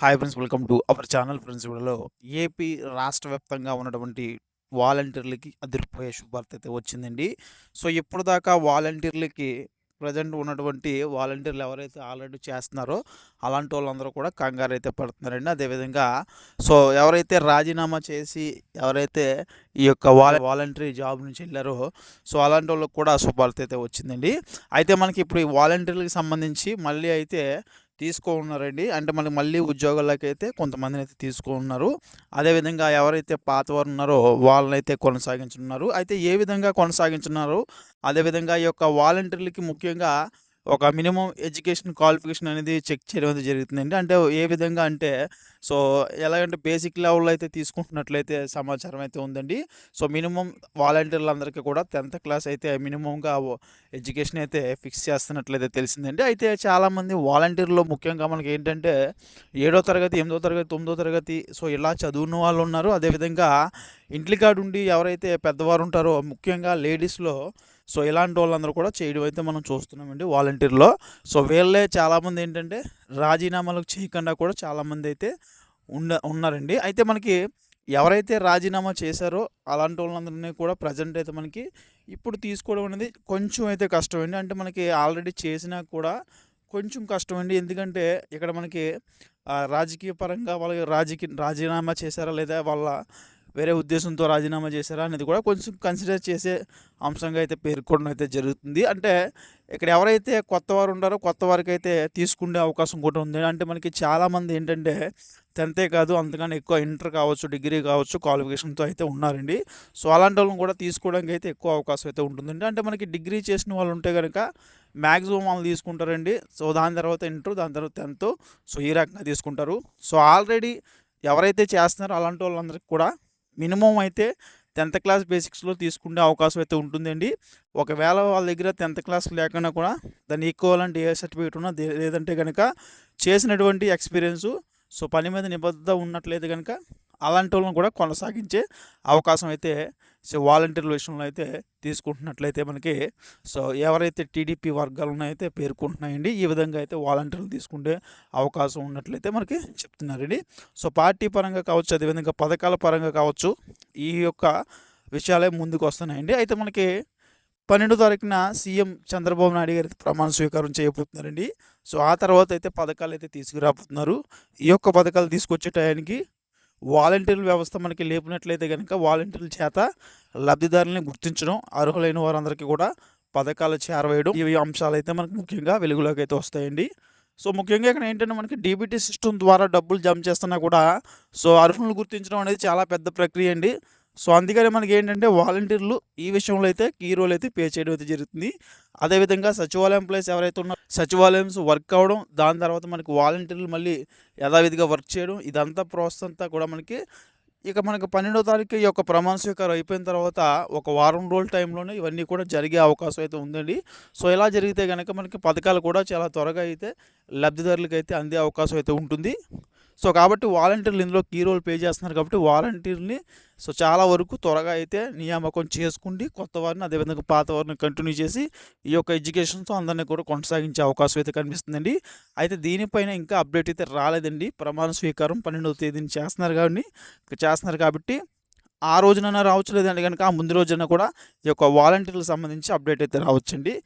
Hi friends welcome to our channel friends వీడియోలో AP రాష్ట్ర వ్యాప్తంగా ఉన్నటువంటి వాలంటీర్లకి అదిరిపోయే శుభార్త అయితే వచ్చిందండి. సో ఇప్పుడు దాకా వాలంటీర్లకి ప్రజెంట్ ఉన్నటువంటి వాలంటీర్లు ఎవరైతే ఆల్రెడీ చేస్తున్నారో అలాంటి వాళ్ళందరూ కూడా కంగారు అయితే పడుతున్నారండి. అదేవిధంగా సో ఎవరైతే రాజీనామా చేసి ఎవరైతే ఈ యొక్క వాల వాలంటరీ జాబ్ నుంచి వెళ్ళారో సో అలాంటి వాళ్ళకి కూడా శుభార్త అయితే వచ్చిందండి. అయితే మనకి ఇప్పుడు ఈ వాలంటీర్లకు సంబంధించి మళ్ళీ అయితే తీసుకో ఉన్నారండి అంటే మనకి మళ్ళీ ఉద్యోగాలకు అయితే కొంతమందిని అయితే తీసుకో ఉన్నారు అదేవిధంగా ఎవరైతే పాత వారు ఉన్నారో వాళ్ళనైతే కొనసాగించున్నారు. అయితే ఏ విధంగా కొనసాగించున్నారు? అదేవిధంగా ఈ యొక్క వాలంటీర్లకి ముఖ్యంగా ఒక మినిమం ఎడ్యుకేషన్ క్వాలిఫికేషన్ అనేది చెక్ చేయడం అనేది జరుగుతుందండి. అంటే ఏ విధంగా అంటే సో ఎలాగంటే బేసిక్ లెవెల్లో అయితే తీసుకుంటున్నట్లయితే సమాచారం అయితే ఉందండి. సో మినిమం వాలంటీర్లందరికీ కూడా టెన్త్ క్లాస్ అయితే మినిమంగా ఎడ్యుకేషన్ అయితే ఫిక్స్ చేస్తున్నట్లయితే తెలిసిందండి. అయితే చాలామంది వాలంటీర్లో ముఖ్యంగా మనకి ఏంటంటే ఏడో తరగతి ఎనిమిదో తరగతి తొమ్మిదో తరగతి సో ఇలా చదువున్న వాళ్ళు ఉన్నారు. అదేవిధంగా ఇంటికాడు ఉండి ఎవరైతే పెద్దవారు ఉంటారో ముఖ్యంగా లేడీస్లో సో ఇలాంటి వాళ్ళందరూ కూడా చేయడం అయితే మనం చూస్తున్నామండి వాలంటీర్లో. సో వీళ్ళే చాలామంది ఏంటంటే రాజీనామాలకు చేయకుండా కూడా చాలామంది అయితే ఉండ ఉన్నారండి. అయితే మనకి ఎవరైతే రాజీనామా చేశారో అలాంటి వాళ్ళందరినీ కూడా ప్రజెంట్ అయితే మనకి ఇప్పుడు తీసుకోవడం అనేది కొంచెం అయితే కష్టమండి. అంటే మనకి ఆల్రెడీ చేసినా కూడా కొంచెం కష్టమండి. ఎందుకంటే ఇక్కడ మనకి రాజకీయ పరంగా వాళ్ళకి రాజకీయ రాజీనామా చేశారా లేదా వాళ్ళ వేరే ఉద్దేశంతో రాజీనామా చేశారా అనేది కూడా కొంచెం కన్సిడర్ చేసే అంశంగా అయితే పేర్కొనడం అయితే జరుగుతుంది. అంటే ఇక్కడ ఎవరైతే కొత్త వారు ఉన్నారో కొత్త వారికి అయితే తీసుకునే అవకాశం కూడా ఉంది. అంటే మనకి చాలామంది ఏంటంటే టెన్తే కాదు అంతకన్నా ఎక్కువ ఇంటర్ కావచ్చు డిగ్రీ కావచ్చు క్వాలిఫికేషన్తో అయితే ఉన్నారండి. సో అలాంటి వాళ్ళని కూడా తీసుకోవడానికి అయితే ఎక్కువ అవకాశం అయితే ఉంటుందండి. అంటే మనకి డిగ్రీ చేసిన వాళ్ళు ఉంటే కనుక మ్యాక్సిమం వాళ్ళు తీసుకుంటారండి. సో దాని తర్వాత ఇంటర్ దాని తర్వాత టెన్త్. సో ఈ రకంగా తీసుకుంటారు. సో ఆల్రెడీ ఎవరైతే చేస్తున్నారో అలాంటి వాళ్ళందరికీ కూడా మినిమం అయితే టెన్త్ క్లాస్ బేసిక్స్లో తీసుకునే అవకాశం అయితే ఉంటుందండి. ఒకవేళ వాళ్ళ దగ్గర టెన్త్ క్లాస్ లేకుండా కూడా దాన్ని ఈక్వల్ ఏ సర్టిఫికేట్ ఉన్నా లేదంటే కనుక చేసినటువంటి ఎక్స్పీరియన్సు సో పని మీద నిబద్ధత ఉన్నట్లయితే కనుక అలాంటి వాళ్ళని కూడా కొనసాగించే అవకాశం అయితే సో వాలంటీర్ల విషయంలో అయితే తీసుకుంటున్నట్లయితే మనకి సో ఎవరైతే టీడీపీ వర్గాలను అయితే పేర్కొంటున్నాయండి ఈ విధంగా అయితే వాలంటీర్లు తీసుకుంటే అవకాశం ఉన్నట్లయితే మనకి చెప్తున్నారండి. సో పార్టీ పరంగా కావచ్చు అదేవిధంగా పథకాల పరంగా కావచ్చు ఈ యొక్క విషయాలే ముందుకు వస్తున్నాయండి అయితే మనకి పన్నెండో తారీఖున సీఎం చంద్రబాబు నాయుడు గారి ప్రమాణ స్వీకారం చేయబోతున్నారండి. సో ఆ తర్వాత అయితే పథకాలు అయితే తీసుకురాబోతున్నారు. ఈ యొక్క పథకాలు తీసుకొచ్చే టయానికి వాలంటీర్ల వ్యవస్థ మనకి లేపినట్లయితే కనుక వాలంటీర్ల చేత లబ్ధిదారులని గుర్తించడం అర్హులైన వారందరికీ కూడా పథకాలు చేరవేయడం ఇవి అంశాలు అయితే మనకు ముఖ్యంగా వెలుగులోకి అయితే వస్తాయండి. సో ముఖ్యంగా ఇక్కడ ఏంటంటే మనకి డీబీటీ సిస్టమ్ ద్వారా డబ్బులు జమ చేస్తున్నా కూడా సో అర్హులను గుర్తించడం అనేది చాలా పెద్ద ప్రక్రియ అండి. సో అందుకని మనకి ఏంటంటే వాలంటీర్లు ఈ విషయంలో అయితే కీ రోల్ అయితే పే చేయడం అయితే జరుగుతుంది. అదేవిధంగా సచివాలయం ప్లేస్ ఎవరైతే ఉన్నారో సచివాలయం వర్క్ అవ్వడం దాని తర్వాత మనకి వాలంటీర్లు మళ్ళీ యథావిధిగా వర్క్ చేయడం ఇదంతా ప్రాసెస్ అంతా కూడా మనకి ఇక మనకు పన్నెండో తారీఖు ఈ యొక్క ప్రమాణ స్వీకారం అయిపోయిన తర్వాత ఒక వారం రోజుల టైంలోనే ఇవన్నీ కూడా జరిగే అవకాశం అయితే ఉందండి. సో ఇలా జరిగితే కనుక మనకి పథకాలు కూడా చాలా త్వరగా అయితే లబ్ధిదారులకు అయితే అందే అవకాశం అయితే ఉంటుంది. సో కాబట్టి వాలంటీర్లు ఇందులో కీ రోల్ పే చేస్తున్నారు కాబట్టి వాలంటీర్ని సో చాలా వరకు త్వరగా అయితే నియామకం చేసుకుండి కొత్త వారిని అదేవిధంగా పాత వారిని కంటిన్యూ చేసి ఈ యొక్క ఎడ్యుకేషన్తో అందరినీ కూడా కొనసాగించే అవకాశం అయితే కనిపిస్తుందండి. అయితే దీనిపైన ఇంకా అప్డేట్ అయితే రాలేదండి. ప్రమాణ స్వీకారం పన్నెండవ తేదీని చేస్తున్నారు కాబట్టి చేస్తున్నారు కాబట్టి ఆ రోజున రావచ్చు లేదంటే కనుక ఆ ముందు రోజున కూడా ఈ యొక్క వాలంటీర్లకు సంబంధించి అప్డేట్ అయితే రావచ్చండి.